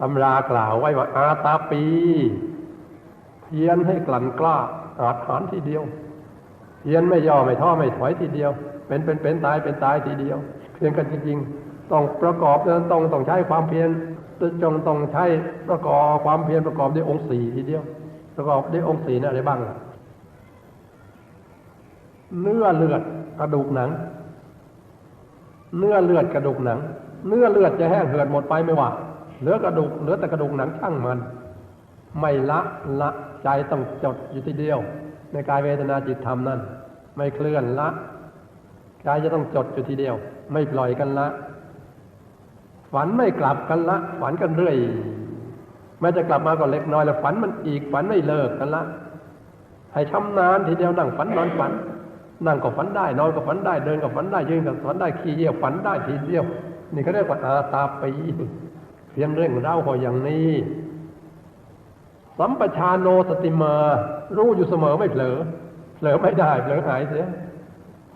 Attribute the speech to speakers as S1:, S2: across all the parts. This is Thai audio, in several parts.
S1: ตำรากล่าวไว้ว่าอาตาปี เพียนให้กลั่นกล้าอาหารทีเดียว เพียนไม่ย่อไม่ท้อไม่ถอยทีเดียว เป็นเป็นเป็นตายเป็นตายทีเดียว เพียงกันจริงๆต้องประกอบนั้นต้องต้องใช้ความเพียรจงต้องใช้ประกอบความเพียรประกอบด้วยองค์สี่ทีเดียว ประกอบด้วยองค์สี่นะอะไรบ้างเนื้อเลือดกระดูกหนัง เนื้อเลือดกระดูกหนัง เนื้อเลือดจะแห้งเหือดหมดไปไม่ว่า เหลือกระดูกเหลือแต่กระดูกหนังช่างมัน ไม่ละละใจต้องจดอยู่ทีเดียว ในกายเวทนาจิตธรรมนั่นไม่เคลื่อนละกายจะต้องจดอยู่ทีเดียว ไม่ปล่อยกันละ ฝันไม่กลับกันละ ฝันกันเรื่อยแม้จะกลับมาก็เล็กน้อยแล้วฝันมันอีกฝันไม่เลิกกันละ ให้ชำนาญทีเดียวนั่งฝันนอนฝัน นั่งก็ฝันได้นอนก็ฝันได้เดินก็ฝันได้ยืนก็ฝันได้ขี่เยี่ยวฝันได้ทีเดียว นี่เขาเรียกว่าอาตาปี เพียงเรื่องเล่าพออย่างนี้ สัมปชานโนสติมา รู้อยู่เสมอไม่เผลอ เผลอไม่ได้ เผลอหายเสีย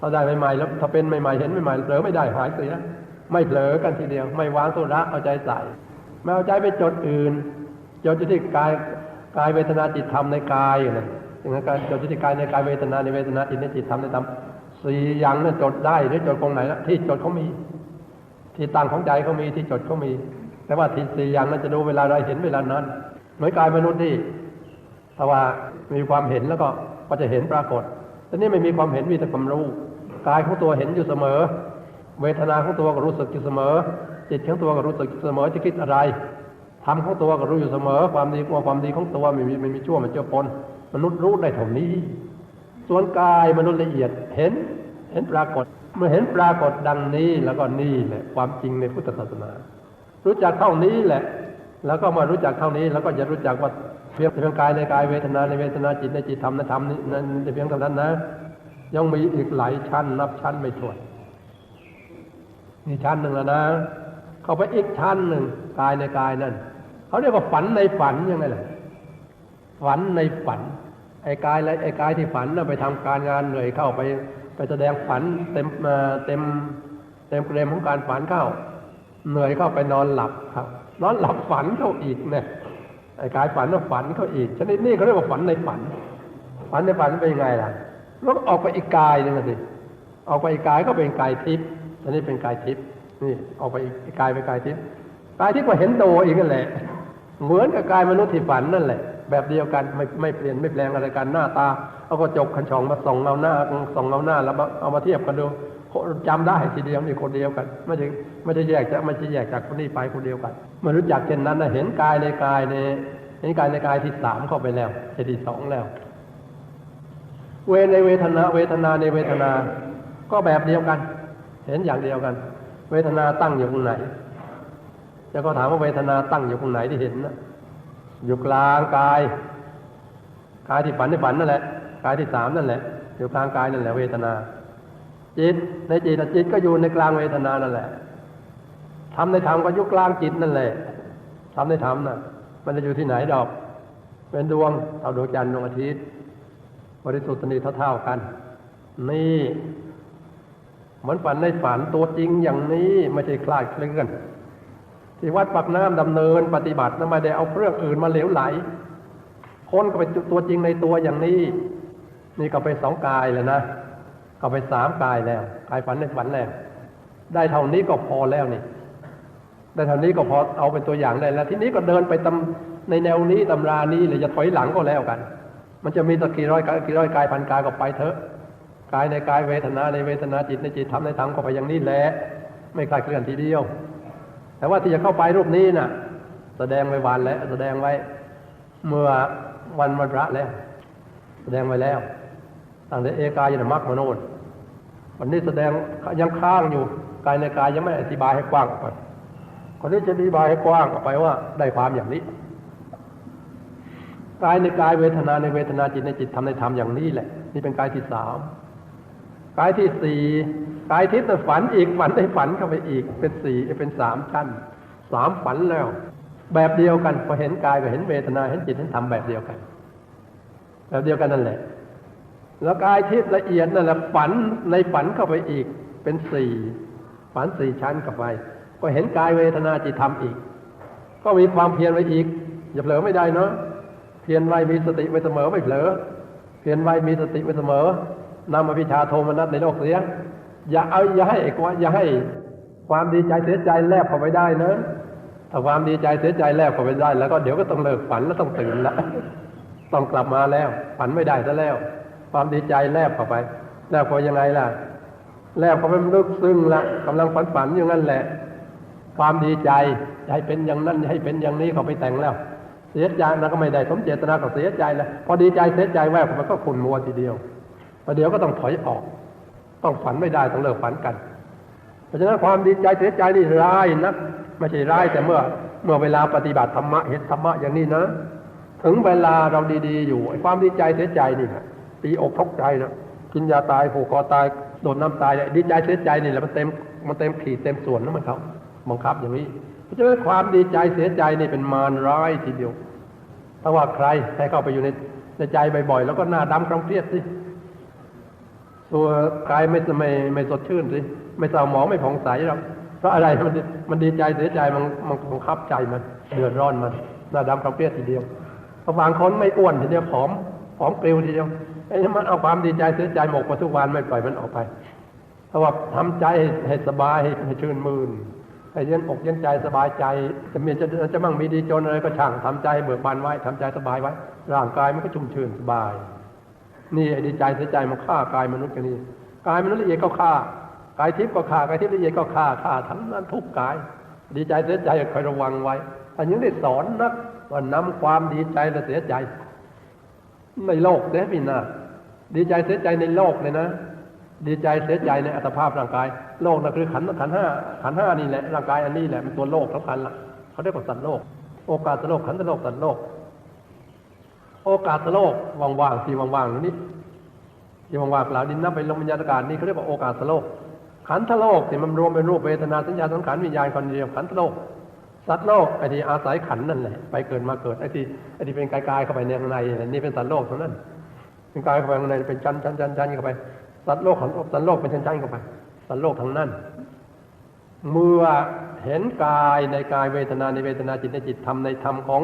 S1: ถ้าได้ใหม่ๆแล้วถ้าเป็นใหม่ๆเห็นใหม่ๆเผลอไม่ได้หายเสีย ไม่เผลอกันทีเดียว ไม่วางโซระเอาใจใส่ ไม่เอาใจไปจดอื่น จดที่กายกายเวทนาจิตธรรมในกายนะอย่างนั้นการจดอยู่ที่กายในกายเวทนาในเวทนาจิตในจิตธรรมในธรรมสี่อย่างนั้นจดได้หรือจดตรงไหนละที่จดเขามี ที่ตั้งของใจเขามีที่จดเขามี แต่ว่าที่สี่อย่างนั้นจะดูเวลาใดเห็นเวลานั้นเหมือนกายมนุษย์ที่ถ้าว่ามีความเห็นแล้วก็ก็จะเห็นปรากฏแต่นี่ไม่มีความเห็นมีแต่ความรู้กายของตัวเห็นอยู่เสมอ เวทนาของตัวก็รู้สึกอยู่เสมอ จิตของตัวก็รู้สึกอยู่เสมอจะคิดอะไรทำของตัวก็รู้อยู่เสมอ ความดีว่าความดีของตัวไม่มีไม่มีชั่วมันเจือปนมนุษย์รู้ได้เท่านี้ ส่วนกายมนุษย์ละเอียดเห็นเห็นปรากฏ เมื่อเห็นปรากฏดังนี้แล้วก็นี่แหละความจริงในพุทธศาสนา รู้จักเท่านี้แหละ แล้วก็มารู้จักเท่านี้ แล้วก็จะรู้จักว่าเพียงเพียงกายในกายเวทนาในเวทนาจิตในจิตธรรมในธรรมนี่นั่นเพียงเท่านั้นนะ ยังมีอีกหลายชั้นนับชั้นไม่ถ้วนนี่ชั้นหนึ่งแล้วนะ เข้าไปอีกชั้นหนึ่งกายในกายนั่นเขาเรียกว่าฝันในฝันยังไงล่ะฝันในฝัน ไอ้กายและไอ้กายที่ฝันน่ะไปทำการงานเหนื่อยเข้าไป ไปแสดงฝันเต็มเต็มเต็มเกรมของการฝันเข้า เหนื่อยเข้าไปนอนหลับครับ นอนหลับฝันเขาอีกเนี่ยไอ้กายฝันก็ฝันเขาอีกชนิดนี้เขาเรียกว่าฝันในฝัน ฝันในฝันเป็นยังไงล่ะแล้วออกไปอีกกายหนึ่งสิออกไปอีกกายก็เป็นกายทิพย์อันนี้เป็นกายทิพย์นี่ออกไปอีกกายเป็นกายทิพย์กายทิพย์ก็เห็นโตอีกนั่นแหละ เหมือนกับกายมนุษย์ที่ฝันนั่นแหละ แบบเดียวกันไม่ไม่เปลี่ยนไม่แปลงอะไรกันหน้าตาเอากระจกขันช่องมาส่องเอาหน้าส่องเอาหน้าแล้วเอามาเทียบกันดู จำได้ทีเดียวนี่คนเดียวกัน ไม่ใช่ไม่ใช่แยกจากไม่ใช่แยกจากคนนี้ไปคนเดียวกันมื่อรู้จักเช่นนั้นนะเห็นกายในกายในเห็นกายในกายที่สามเข้าไปแล้วที่สองแล้ว เวในเวทนา เวทนาในเวทนา ก็แบบเดียวกัน เห็นอย่างเดียวกัน เวทนาตั้งอยู่ตรงไหนจะก็ถามว่าเวทนาตั้งอยู่ตรงไหนที่เห็นนะอยู่กลางกายกายที่ฝันในฝันนั่นแหละกายที่สามนั่นแหละอยู่กลางกายนั่นแหละเวทนา จิต ในจิตน่จิตก็อยู่ในกลางเวทนานั่นแหละทำในธรรมก็อยู่กลางจิตนั่นแหละทำในธรรมน่ะ มันจะอยู่ที่ไหนดอก เป็นดวงเอาดวงจันทร์ดวงอาทิตย์บริสุทธิ์สนิทเท่าๆกัน นี่เหมือนฝันในฝันตัวจริงอย่างนี้ไม่ใช่คลาดเคลื่อนที่วัดปักน้ำดำเนินปฏิบัตินะไม่ได้เอาเครื่องอื่นมาเหลวไหล คนก็เป็นตัวจริงในตัวอย่างนี้ นี่ก็ไปสองกายแล้วนะ ก็ไปสามกายแล้วกายฝันในฝันแล้ว ได้เท่านี้ก็พอแล้วนี่ ได้เท่านี้ก็พอเอาเป็นตัวอย่างได้แล้ว ทีนี้ก็เดินไปตำในแนวนี้ตำรานี้เลยจะถอยหลังก็แล้วกัน มันจะมีตะกี่ร้อยกายกี่ร้อยกายพันกายก็ไปเถอะกายในกายเวทนาในเวทนาจิตในจิตทำในธรรมก็ไปอย่างนี้แหละไม่คลาดเคลื่อนทีเดียว แต่ว่าที่จะเข้าไปรูปนี้น่ะ แสดงไว้วันแล้วแสดงไว้ เมื่อวันวันพระแล้ว แสดงไว้แล้ว ตั้งแต่เอกายนมักมโนดวันนี้แสดงยังค้างอยู่กายในกายยังไม่อธิบายให้กว้างไปคนนี้จะอธิบายให้กว้างออกไปว่าได้ความอย่างนี้กายในกายเวทนาในเวทนาจิตในจิตทำในธรรมอย่างนี้แหละ นี่เป็นกายที่สามกายที่สี่กายทิพย์ฝันอีกฝันได้ฝันเข้าไปอีก เป็นสี่เป็นสามชั้นสามฝันแล้ว แบบเดียวกันพอเห็นกายก็เห็นเวทนาเห็นจิตเห็นธรรมแบบเดียวกัน แบบเดียวกันนั่นแหละ แล้วกายทิพย์ละเอียดนั่นแหละฝันในฝันเข้าไปอีก เป็นสี่ฝันสี่ชั้นเข้าไป ก็เห็นกายเวทนาจิตธรรมอีก ก็มีความเพียรไว้อีก อย่าเผลอไม่ได้เนาะเพียรไว้มีสติไว้เสมอไม่เผลอ เพียรไว้มีสติไว้เสมอนำอภิชาโทมนัสในโลกเสียอย่าเอาอย่าให้ความอย่าให้ความดีใจเสียใจแลบเข้าไปได้นะถ้าความดีใจเสียใจแลบเข้าไปได้ แล้วก็เดี๋ยวก็ต้องเลิกฝันแล้วต้องตื่นละต้องกลับมาแล้ว ฝันไม่ได้ซะแล้ว ความดีใจแลบเข้าไป แลบเข้ายังไงล่ะ แลบเข้าไปมันลึกซึ้งละกำลังฝันฝันอยู่นั่นแหละ ความดีใจให้เป็นอย่างนั้นให้เป็นอย่างนี้เขาไปแต่งแล้ว เสียใจนะก็ไม่ได้สมเจตนาก็เสียใจแล้วพอดีใจเสียใจแวบมันก็ขุ่นมัวทีเดียวประเดี๋ยวก็ต้องถอยออก ต้องฝันไม่ได้ต้องเลิกฝันกัน เพราะฉะนั้นความดีใจเสียใจนี่ร้ายนะไม่ใช่ร้ายแต่เมื่อเมื่อเวลาปฏิบัติธรรมะเห็นธรรมะอย่างนี้นะ ถึงเวลาเราดีๆอยู่ไอ้ความดีใจเสียใจนี่นะ ตีอกทกใจนะกินยาตายผูกคอตายโดนน้ำตายเนี่ยดีใจเสียใจนี่แหละมันเต็มมันเต็มขีดเต็มส่วนนะมันเขาบังคับอย่างนี้เพราะฉะนั้นความดีใจเสียใจนี่เป็นมารร้ายทีเดียวถ้าว่าใครให้เข้าไปอยู่ในในใจบ่อยๆแล้วก็หน้าดำกำเครียดสิตัวกายไม่ไม่ไม่สดชื่นสิไม่เศร้าหมองไม่ผ่องใสหรอกเพราะอะไรมันมันดีใจเสียใจมันมันบังคับใจมันเดือดร้อนมันหน้าดำกำเครียดทีเดียวพอบางคนไม่อ้วนทีเดียวผอม ผอมเปลวทีเดียวไอ้นี่มันเอาความดีใจเสียใจหมกมาทุกวันไม่ปล่อยมันออกไปเพราะว่าทำใจให้สบายให้ชื่นมื่นให้เย็นอกเย็นใจสบายใจ จะมีจะจะมั่งมีดีจนอะไรก็ช่างทำใจเบิกบานไว้ทำใจสบายไว้ ร่างกายมันก็ชุ่มชื่นสบาย นี่ไอ้ดีใจเสียใจมันฆ่ากายมนุษย์กันนี่กายมนุษย์ละเอียดก็ฆ่ากายทิพย์ก็ฆ่ากายทิพย์ละเอียดก็ฆ่าฆ่าทั้งนั้นทุกกาย ดีใจเสียใจคอยระวังไว้อันนี้ได้สอนนักว่านำความดีใจและเสียใจ ในโลกเสียพี่นาดีใจเสียใจในโลกเลยนะ ดีใจเสียใจในอัตภาพร่างกาย โลกนั่นคือขันขันห้าขันห้านี่แหละร่างกายอันนี้แหละเป็นตัวโลกสำคัญละเขาเรียกว่าสัตว์โลก โอกาสโลกขันโลกสัตว์โลก โอกาสโลกว่างๆที่ว่างๆนี่ที่ว่างๆกล่าวดินน้ำไปลมวิญญาณอากาศนี่เขาเรียกว่าโอกาสโลกขันธโลกที่มันรวมเป็นรูปเวทนาสัญญาสังขารวิญญาณคนเดียวขันธโลก สัตว์โลกไอ้ที่อาศัยขันนั่นแหละไปเกิดมาเกิดไอ้ที่ไอ้ที่เป็นกายๆเข้าไปในข้างในนี่เป็นสัตว์โลกเท่านั้นเป็นกายเข้าไปข้างในเป็นชั้นชั้นชั้นชั้นเข้าไปสัตว์โลกของสัตว์โลกเป็นชั้นชั้นเข้าไปสัตว์โลกทั้งนั้นเมื่อเห็นกายในกายเวทนาในเวทนาจิตในจิตธรรมในธรรมของ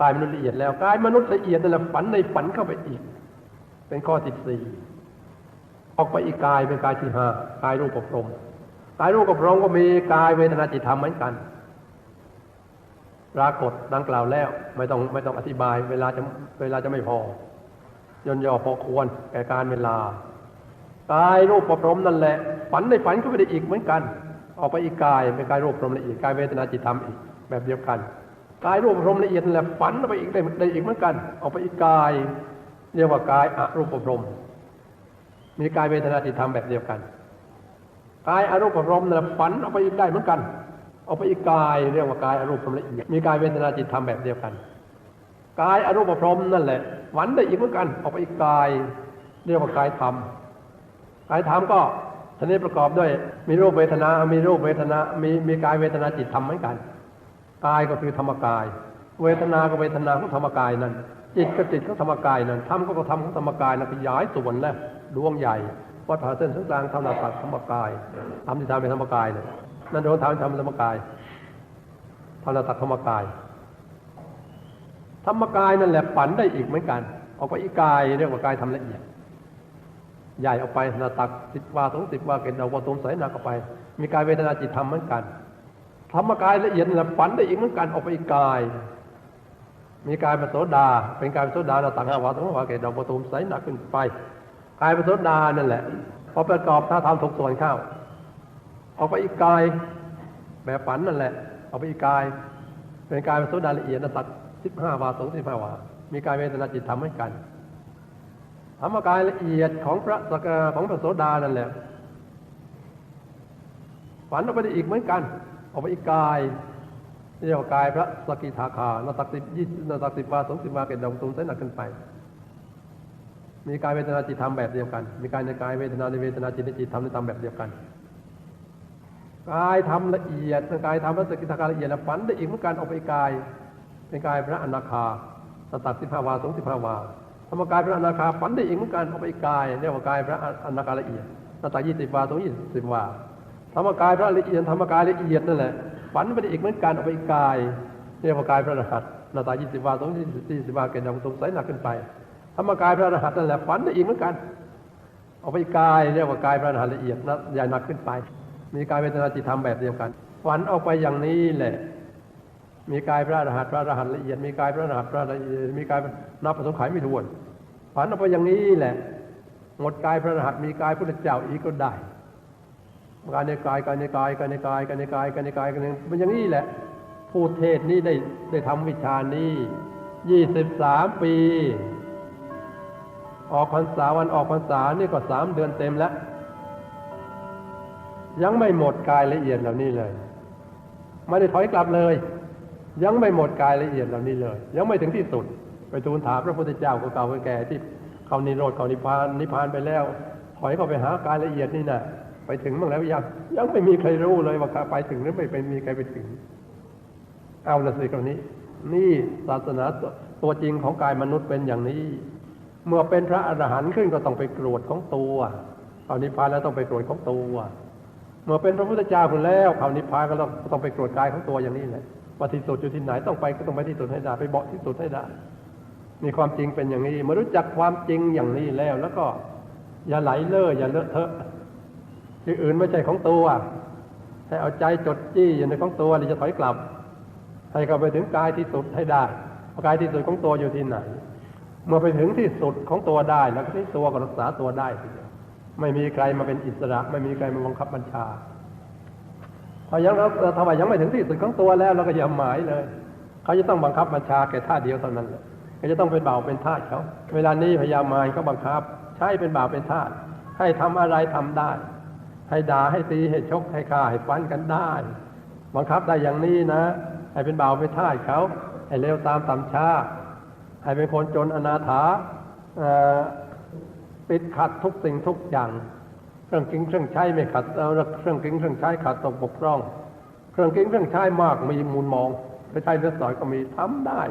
S1: กายมนุษย์ละเอียดแล้วกายมนุษย์ละเอียดนั่นแหละฝันในฝันเข้าไปอีก เป็นข้อสิบสี่ออกไปอีกกายเป็นกายที่ห้ากายรูปกับพรมกายรูปกับพรมก็มีกายเวทนาจิตธรรมเหมือนกัน ปรากฏดังกล่าวแล้วไม่ต้องไม่ต้องอธิบาย เวลาจะเวลาจะไม่พอย่นย่อพอควรแก่การเวลากายรูปประพรมนั่นแหละ ฝันในฝันก็ไม่ได้อีกเหมือนกัน ออกไปอีกกายเป็นกายรูปพรมละเอียดกายเวทนาจิตธรรมอีกแบบเดียวกันกายรูปพรมละเอียดนั่นแหละฝันออกไปอีกได้ได้อีกเหมือนกัน ออกไปอีกกาย เรียกว่ากายอรูปพรมมีกายเวทนาจิตธรรมแบบเดียวกันกายอรูปพรมนั่นแหละฝันออกไปอีกได้เหมือนกัน ออกไปอีกกายเรียกว่ากายอรูปพรหมละเอียดมีกายเวทนาจิตธรรมแบบเดียวกันกายอรูปพรหมนั่นแหละฝันได้อีกเหมือนกันออกไปอีกกาย เรียกว่ากายธรรมกายธรรมก็ชนิดประกอบด้วย มีรูปเวทนา มีรูปเวทนา มีมีกายเวทนาจิตธรรมเหมือนกันกายก็คือธรรมกาย เวทนาก็เวทนาของธรรมกายนั้น จิตก็จิตของธรรมกายนั้นธรรมก็ธรรมของธรรมกายนั้นขยายส่วนแล้วดวงใหญ่วัดผ่าเส้นศูนย์กลางธรรมตัดธรรมกายธรรมที่ทำเป็นธรรมกายเนี่ย นั่นโดนทำทำธรรมกายธรรมตัดธรรมกาย ธรรมกายนั่นแหละฝันได้อีกเหมือนกัน ออกไปอีกกายเรียกว่ากายทำละเอียด ใหญ่ออกไปนาตักสิบวาสองสิบวาเกณฑ์เอาวาตุมใสหนักออกไป มีกายเวทนาจิตธรรมเหมือนกัน ธรรมกายละเอียดนั่นแหละฝันได้อีกเหมือนกันออกไปอีกกาย มีกายเป็นโสดา เป็นกายเป็นโสดาหนาตักห้าวาสองวาเกณฑ์เอาวาตุมใสหนักขึ้นไป กายเป็นโสดานั่นแหละพอประกอบถ้าทำถูกส่วนเข้า ออกไปอีกกาย แบบฝันนั่นแหละออกไปอีกกาย เป็นกายเป็นโสดาละเอียดนาตักสิบห้าวาสองสิบห้าวา มีกายเวทนาจิตธรรมเหมือนกันธรรมกายละเอียดของพระสกของพระโสดานั่นแหละฝันออกไปได้อีกเหมือนกันออกไปอีกกายเรียกว่ากายพระสกิทาคานาตักสิบยี่นาตักสิบวาสองสิบวาเกณฑ์ดำตุมเส้นหนักขึ้นไป มีกายเวทนาจิตธรรมแบบเดียวกัน มีกายในกายเวทนาในเวทนาจิตในจิตธรรมในธรรมแบบเดียวกัน กายทำละเอียดกายทำพระสกิทาคาละเอียดแล้วฝันได้อีกเหมือนกันออกไปกายเป็นกายพระอนาคานาตักสิบห้าวาสงสิบห้าวาธรรมกายพระอนาคาฝันได้อีกเหมือนกันเอาไปกายเรียกว่ากายพระอนาคาละเอียดหน้าตายี่สิบวาตรงยี่สิบวาธรรมกายพระละเอียดธรรมกายละเอียดนั่นแหละฝันไปได้อีกเหมือนกันเอาไปกายเรียกว่ากายพระอรหันต์หน้าตายี่สิบวาสองยี่สิบวาเกณฑ์ดำสงสัยหนักขึ้นไปธรรมกายพระอรหันต์นั่นแหละฝันได้อีกเหมือนกัน เอาไปกายเรียกว่ากายพระอรหันต์ละเอียดนะใหญ่หนักขึ้นไป มีกายเวทนาจิตธรรมแบบเดียวกัน ฝันออกไปอย่างนี้แหละ มีกายพระอรหันต์พระอรหันต์ละเอียด มีกายพระอรหันต์พระละเอียด มีกายนับประสงค์ขายไม่ถ้วน ฝันออกไปอย่างนี้แหละ หมดกายพระอรหันต์มีกายพระเจ้าอีกก็ได้กายในกายกายในกายกายในกายกายในกายกายในกายกายในมันอย่างนี้แหละ ผู้เทศนี้ได้ได้ทำวิชานี้ยี่สิบสามปี ออกพรรษาวันออกพรรษานี่ก็สามเดือนเต็มแล้ว ยังไม่หมดกายละเอียดเหล่านี้เลย ไม่ได้ถอยกลับเลย ยังไม่หมดกายละเอียดเหล่านี้เลย ยังไม่ถึงที่สุด ไปทูลถามพระพุทธเจ้าเก่าๆแก่ที่เขานิโรธเขานิพพานนิพพานไปแล้ว ถอยเข้าไปหากายละเอียดนี่นะไปถึงบ้างแล้วยังยังไม่มีใครรู้เลยว่าไปถึงหรือไม่ไปมีใครไปถึง เอาละสิคราวนี้ นี่ศาสนาตัวตัวจริงของกายมนุษย์เป็นอย่างนี้ เมื่อเป็นพระอรหันต์ขึ้นก็ต้องไปกรวดของตัวเขานิพพานแล้วต้องไปกรวดของตัว เมื่อเป็นพระพุทธเจ้าคนแล้วเขานิพพานก็ต้องต้องไปกรวดกายของตัวอย่างนี้แหละว่าที่สุดอยู่ที่ไหนต้องไปก็ต้องไปที่สุดให้ได้ไปเบาะที่สุดให้ได้นี่ความจริงเป็นอย่างนี้เมื่อรู้จักความจริงอย่างนี้แล้ว แล้วก็อย่าไหลเล่ออย่าเลอะเทอะที่อื่นไม่ใช่ของตัวให้เอาใจจดจี้อยู่ในของตัวหรือจะถอยกลับ ให้เข้าไปถึงกายที่สุดให้ได้กายที่สุดของตัวอยู่ที่ไหน เมื่อไปถึงที่สุดของตัวได้ แล้วที่ตัวก็รักษาตัวได้ทีเดียว ไม่มีใครมาเป็นอิสระ ไม่มีใครมาบังคับบัญชาถ้ายังเราถ้าว่ายังไม่ถึงที่สุดของตัวแล้วเราก็อย่าหมายเลย เขาจะต้องบังคับบัญชาแค่ท่าเดียวเท่านั้นแหละเขาจะต้องเป็นบ่าวเป็นทาสเขาเวลานี้พยามารก็บังคับ ใช้เป็นบ่าวเป็นทาสให้ทำอะไรทำได้ ให้ด่าให้ตีให้ชกให้ฆ่าให้ฟันกันได้ บังคับได้อย่างนี้นะ ให้เป็นบ่าวเป็นทาสเขาให้เร็วตามตำช้าให้เป็นคนจนอนาถา ปิดขัดทุกสิ่งทุกอย่าง เครื่องกินเครื่องใช้ไม่ขัดเอาเครื่องกินเครื่องใช้ขัดตกบกพร่อง เครื่องกินเครื่องใช้มากมีมูลมองไม่ใช่เลือดสอยก็มีทำได้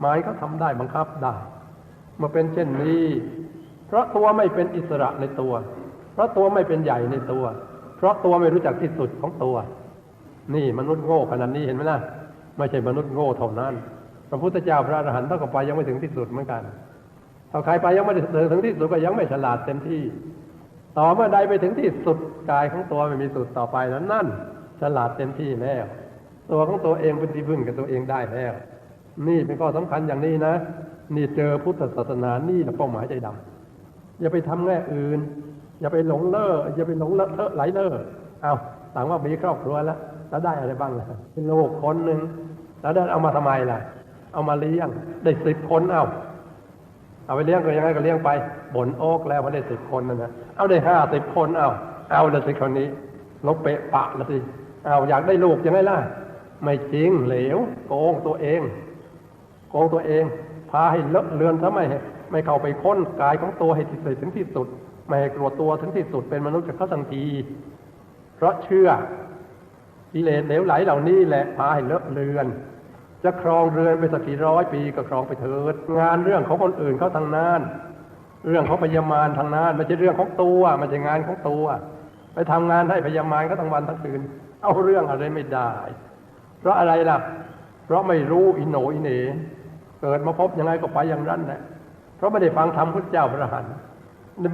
S1: หมายเขาทำได้บังคับได้มื่อเป็นเช่นนี้ เพราะตัวไม่เป็นอิสระในตัว เพราะตัวไม่เป็นใหญ่ในตัว เพราะตัวไม่รู้จักที่สุดของตัว นี่มนุษย์โง่ขนาดนี้เห็นไหมล่ะไม่ใช่มนุษย์โง่เท่านั้นพระพุทธเจ้าพระอรหันต์เท่ากับไปยังไม่ถึงที่สุดเหมือนกัน ถ้าใครไปยังไม่ถึงที่สุดก็ยังไม่ฉลาดเต็มที่ ต่อเมื่อใดไปถึงที่สุดกายของตัวไม่มีสุดต่อไปนั้นนั่นฉลาดเต็มที่แล้วตัวของตัวเองเป็นที่พึ่งกับตัวเองได้แล้วนี่เป็นข้อสำคัญอย่างนี้นะ นี่เจอพุทธศาสนานี่แหละเป้าหมายใจดำอย่าไปทำแง่อื่น อย่าไปหลงเล่ออย่าไปหลงเลอะเทอะไหลเล่อเอาต่างว่ามีครอบครัวแล้วแล้วได้อะไรบ้างล่ะเป็นลูกคนหนึ่งแล้วได้เอามาทำไมล่ะ เอามาเลี้ยงได้สิบคนเอา เอาไปเลี้ยงก็ยังไงก็เลี้ยงไปบ่นโอกแล้วพอได้สิบคนนั่นะเอาได้ห้าสิบคนเอาเอาละสิคนนี้ลบเปะปะละสิเอาอยากได้ลูกยังไงล่ะ ไม่จริงเหลวโกงตัวเอง โกงตัวเอง พาให้เลอะเลือนทำไมไม่เข้าไปค้นกายของตัวให้ติดถึงที่สุด ไม่ให้กลัวตัวถึงที่สุดเป็นมนุษย์กับเขาทันที เพราะเชื่อกิเลสเหลวไหลเหล่านี้แหละพาให้เลอะเลือน จะครองเรือนไปสักกี่ร้อยปีก็ครองไปเถิด งานเรื่องของคนอื่นเขาทางนั้นเรื่องของพยามารทางนั้นไม่ใช่เรื่องของตัวไม่ใช่งานของตัว ไปทำงานให้พยามารก็ทั้งวันทั้งคืน เอาเรื่องอะไรไม่ได้ เพราะอะไรล่ะ เพราะไม่รู้อิโหนอิเหนเกิดมาพบยังไงก็ไปอย่างนั้นแหละเพราะไม่ได้ฟังธรรมพระเจ้าพระหัน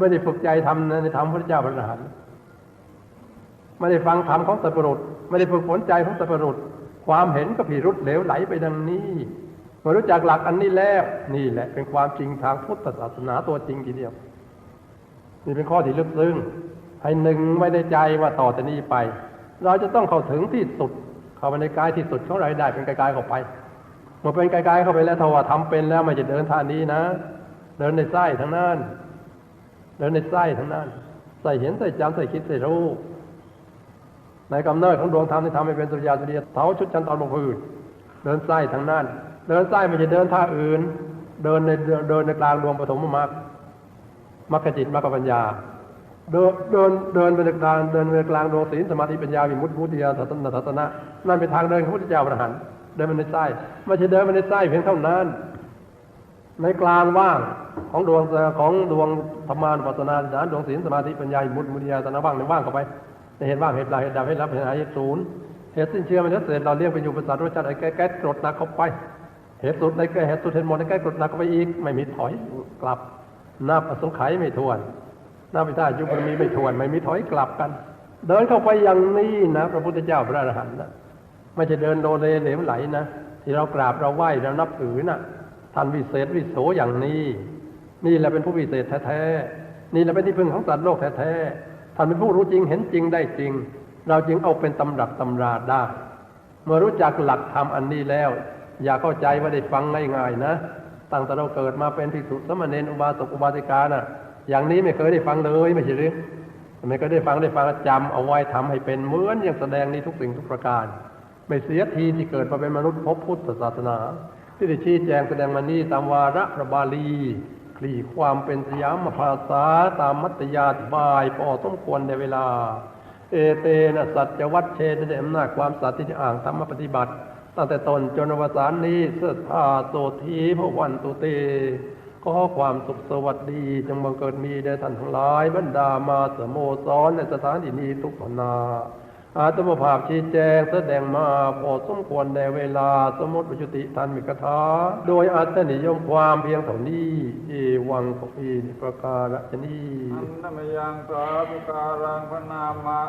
S1: ไม่ได้ฝึกใจทำในธรรมพระเจ้าพระหันไม่ได้ฟังธรรมของสัพพรุษไม่ได้ฝึกฝนใจของสัพพรุษ ความเห็นก็ผิรุษเหลวไหลไปดังนี้เมื่อรู้จักหลักอันนี้แล้วนี่แหละเป็นความจริงทางพุทธศาสนาตัวจริงทีเดียว นี่เป็นข้อที่ลึกซึ้งให้หนึ่งไม่ได้ใจว่าต่อจากนี้ไป เราจะต้องเข้าถึงที่สุด เข้าไปในกายที่สุดของเราได้เป็นกายๆเข้าไปเมื่อเป็นกายๆเข้าไปแล้วถ้าว่าทำเป็นแล้วไม่จะเดินท่านี้นะ เดินในไส้ทั้งนั้นเดินในไส้ทั้งนั้นใส่เห็นใส่จำใส่คิดใส่รู้ ในกำเนิดของดวงธรรมที่ทำให้เป็นสุริยาสุริยเท้าชุดจันตอนบกพื้นเดินไส้ทั้งนั้น เดินไส้ไม่จะเดินท่าอื่น เดินในเดินในกลางดวงปฐมมรรคมรรคจิตมรรคปัญญา เดินเดินเดินไปในกลางเดินไปในกลางดวงศีลสมาธิปัญญาวิมุตติพุทธิยาสัตนะสัตนะนั่นเป็นทางเดินของพระพุทธเจ้าพระหันเดินไปในไส้ไม่ใช่เดินไปในไส้เพียงเท่านั้น ในกลางว่างของดวงของดวงธรรมานุปัสสนาญาณดวงศีลสมาธิปัญญาวิมุตติมุทติยาสัตนะว่างในว่างเข้าไป ในเห็นว่าเห็นเปล่าเห็นดับเห็นรับเห็นหายเห็นศูนย์เหตุสิ้นเชื่อมันจะเสร็จเราเรียกไปอยู่ประสารสชาติไอ้แก๊สกรดหนักเข้าไป เหตุสุดในแก๊สเหตุสุดเห็นหมดในแก๊สกรดหนักเข้าไปอีก ไม่มีถอยกลับหนับอสงไขไม่ทวนหนับไปได้ยุบารมีไม่ทวน ไม่มีถอยกลับกัน เดินเข้าไปอย่างนี้นะ พระพุทธเจ้าพระอรหันต์นะไม่ใช่เดินโดเลเหลวไหลนะที่เรากราบเราไหว้เรานับถือนะ่ะท่านวิเศษวิโสอย่างนี้ นี่แหละเป็นผู้วิเศษแท้ๆนี่แหละเป็นที่พึ่งของสัตว์โลกแท้ๆ ท่านเป็นผู้รู้จริงเห็นจริงได้จริง เราจึงเอาเป็นตำรับตำราได้ เมื่อรู้จักหลักธรรมอันนี้แล้ว อย่าเข้าใจว่าได้ฟังง่ายๆนะตั้งแต่เราเกิดมาเป็นภิกษุสามเณรอุบาสกอุบาสิกาน่ะ อย่างนี้ไม่เคยได้ฟังเลยไม่ใช่หรือไม่เคยได้ฟังได้ฟังแล้วจำเอาไว้ทำให้เป็นเหมือนอย่างแสดงนี้ทุกสิ่งทุกประการ ไม่เสียทีที่เกิดมาเป็นมนุษย์พบพุทธศาสนา ที่ได้ชี้แจงแสดงมานี้ตามวาระพระบาลี คลี่ความเป็นสยามภาษาตามมัตยาธิบายพอสมควรในเวลา เอเตนะสัจวัตเชนในอำนาจความสัตย์ที่จะอ่างธรรมปฏิบัติ ตั้งแต่ตนจนวสานนี้เสดธาโสทีพระวันตุเตขอความสุขสวัสดีจงบังเกิดมีแด่ท่านทั้งหลายบรรดามาสโมสรในสถานที่นี้ทุกนา อาตมภาพชี้แจงแสดงมาพอสมควรในเวลาสมมติปจุติทันมิกถาโดยอัตนิยมความเพียงเท่านี้ เอวังกอีประการะนี้
S2: อันนมยังสาธุการังพนามะ